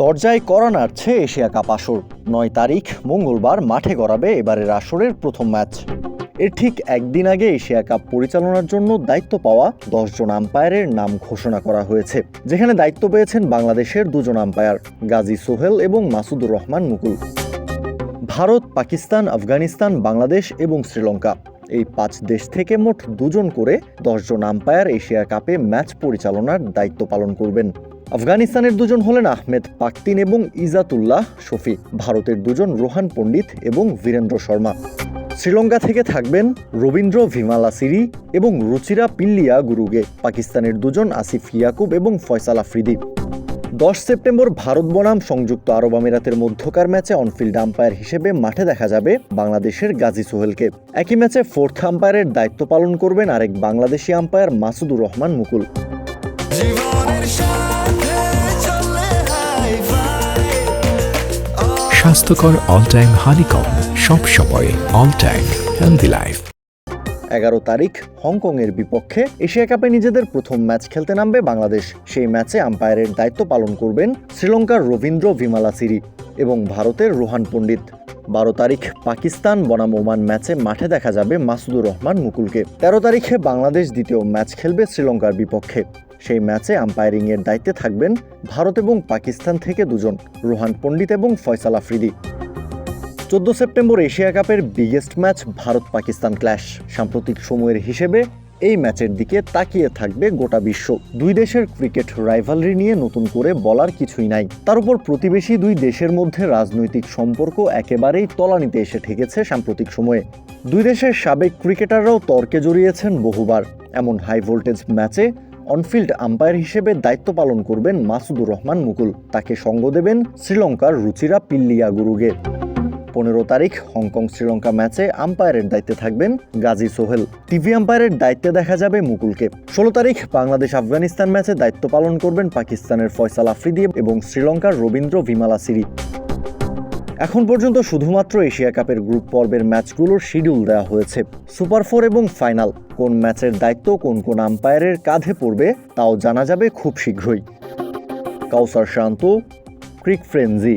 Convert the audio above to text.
দরজায় করা নাড়ছে Asia cup আসর। নয় তারিখ, মঙ্গলবার মাঠে গড়াবে এবারের আসরের প্রথম ম্যাচ। এর ঠিক একদিন আগে এশিয়া কাপ পরিচালনার জন্য দায়িত্ব পাওয়া দশজন আম্পায়ারের নাম ঘোষণা করা হয়েছে, যেখানে দায়িত্ব পেয়েছেন বাংলাদেশের দুজন আম্পায়ার, গাজী সোহেল এবং মাসুদুর রহমান মুকুল। ভারত, পাকিস্তান, আফগানিস্তান, বাংলাদেশ এবং শ্রীলঙ্কা। এই পাঁচ দেশ থেকে মোট দুজন করে দশজন আম্পায়ার এশিয়া কাপে ম্যাচ পরিচালনার দায়িত্ব পালন করবেন। আফগানিস্তানের দুজন হলেন আহমেদ পাকতিন এবং ইজাতুল্লাহ শফি। ভারতের দুজন রোহান পণ্ডিত এবং বীরেন্দ্র শর্মা। শ্রীলঙ্কা থেকে থাকবেন রবীন্দ্র ভিমালা সিরি এবং রুচিরা পিল্লিয়া গুরুগে পাকিস্তানের দুজন আসিফ ইয়াকুব এবং ফয়সাল আফ্রিদি। দশ সেপ্টেম্বর ভারত বনাম সংযুক্ত আরব আমিরাতের মধ্যকার ম্যাচে অনফিল্ড আম্পায়ার হিসেবে মাঠে দেখা যাবে বাংলাদেশের গাজী সোহেলকে। একই ম্যাচে ফোর্থ আম্পায়ারের দায়িত্ব পালন করবেন আরেক বাংলাদেশি আম্পায়ার মাসুদুর রহমান মুকুল। স্বাস্থ্যকর অল টাইম হানিকম সব সময় অল টাইম হেলদি লাইফ এগারো তারিখ হংকংয়ের বিপক্ষে এশিয়া কাপে নিজেদের প্রথম ম্যাচ খেলতে নামবে বাংলাদেশ। সেই ম্যাচে আম্পায়ারের দায়িত্ব পালন করবেন শ্রীলঙ্কার রবীন্দ্র ভিমালা ভিমালাসিরি এবং ভারতের রোহান পণ্ডিত। বারো তারিখ পাকিস্তান বনাম ওমান ম্যাচে মাঠে দেখা যাবে মাসুদুর রহমান মুকুলকে। তেরো তারিখে বাংলাদেশ দ্বিতীয় ম্যাচ খেলবে শ্রীলঙ্কার বিপক্ষে। সেই ম্যাচে আম্পায়ারিংয়ের দায়িত্বে থাকবেন ভারত এবং পাকিস্তান থেকে দুজন, রোহান পণ্ডিত এবং ফয়সাল আফ্রিদি। চোদ্দ সেপ্টেম্বর এশিয়া কাপের biggest match Bharat Pakistan clash সাম্প্রতিক সময়ের হিসেবে এই ম্যাচের দিকে তাকিয়ে থাকবে গোটা বিশ্ব। দুই দেশের ক্রিকেট রাইভালরি নিয়ে নতুন করে বলার কিছুই নাই। তার উপর প্রতিবেশী দুই দেশের মধ্যে রাজনৈতিক সম্পর্ক একেবারেই তলানিতে এসে ঠেকেছে সাম্প্রতিক সময়ে। দুই দেশের সাবেক ক্রিকেটাররাও তর্কে জড়িয়েছেন বহুবার। এমন হাই ভোল্টেজ ম্যাচে অনফিল্ড আম্পায়ার হিসেবে দায়িত্ব পালন করবেন মাসুদুর রহমান মুকুল। তাকে সঙ্গ দেবেন শ্রীলঙ্কার রুচিরা পিল্লিয়া গুরুগে পনেরো তারিখ হংকং শ্রীলঙ্কা ম্যাচে আম্পায়ারের দায়িত্বে থাকবেন গাজী সোহেল। টিভি আম্পায়ারের দায়িত্বে দেখা যাবে মুকুলকে। ষোলো তারিখ বাংলাদেশ আফগানিস্তান ম্যাচে দায়িত্ব পালন করবেন পাকিস্তানের ফয়সাল আফ্রিদি এবং শ্রীলঙ্কার রবীন্দ্র ভিমালাসিরি। এখন পর্যন্ত শুধুমাত্র এশিয়া কাপের গ্রুপ পর্বের ম্যাচগুলোর শিডিউল দেওয়া হয়েছে। সুপার ফোর এবং ফাইনাল, কোন ম্যাচের দায়িত্ব কোন কোন আম্পায়ারের কাঁধে পড়বে তাও জানা যাবে খুব শীঘ্রই। Kawsar Shanto, Cric Frenzy.